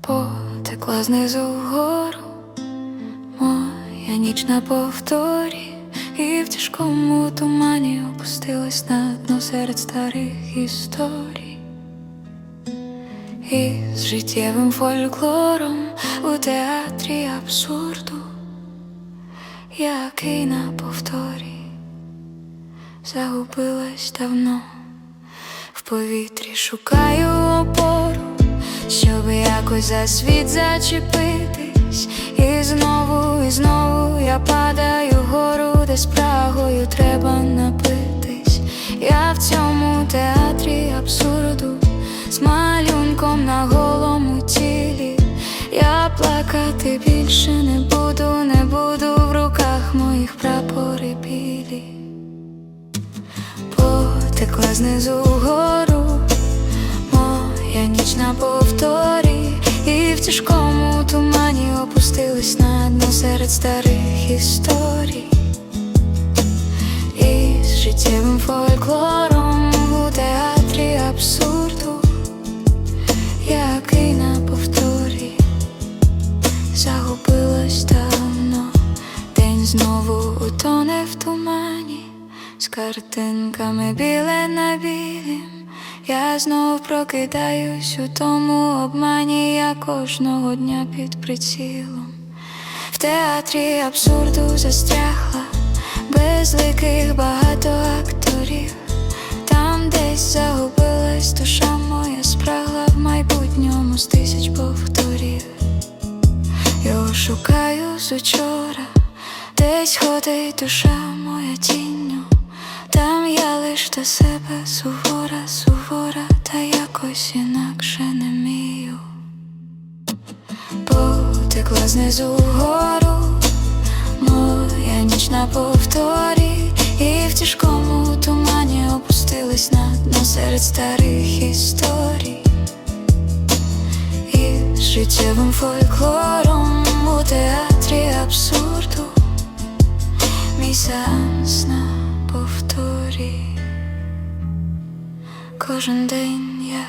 Потекла знизу вгору, моя ніч на повторі, і в тяжкому тумані опустилась на дно серед старих історій. І з життєвим фольклором у театрі абсурду, який на повторі загубилась давно, в повітрі шукаю опору, щоб якось за світ зачепитись, і знову, і знову я падаю вгору, де спрагою треба напитись. Плакати більше не буду, не буду в руках моїх прапори білі. Потекла знизу вгору, моя ніч на повторі, і в тяжкому тумані опустилась на дно серед старих історій. І з життєвим фольклором картинками біле на білім. Я знов прокидаюсь у тому обмані, я кожного дня під прицілом. В театрі абсурду застрягла, безликих багато акторів. Там десь загубилась душа моя, спрагла в майбутньому з тисяч повторів. Його шукаю з учора, десь ходить душа моя тінню. Я до себе сувора, сувора, та якось інакше не вмію. Потекла знизу вгору, моя ніч на повторі, і в тяжкому тумані опустилась на дно серед старих історій. І життєвим фольклором у театрі абсурду Мій сеанс на повторі Кожен день я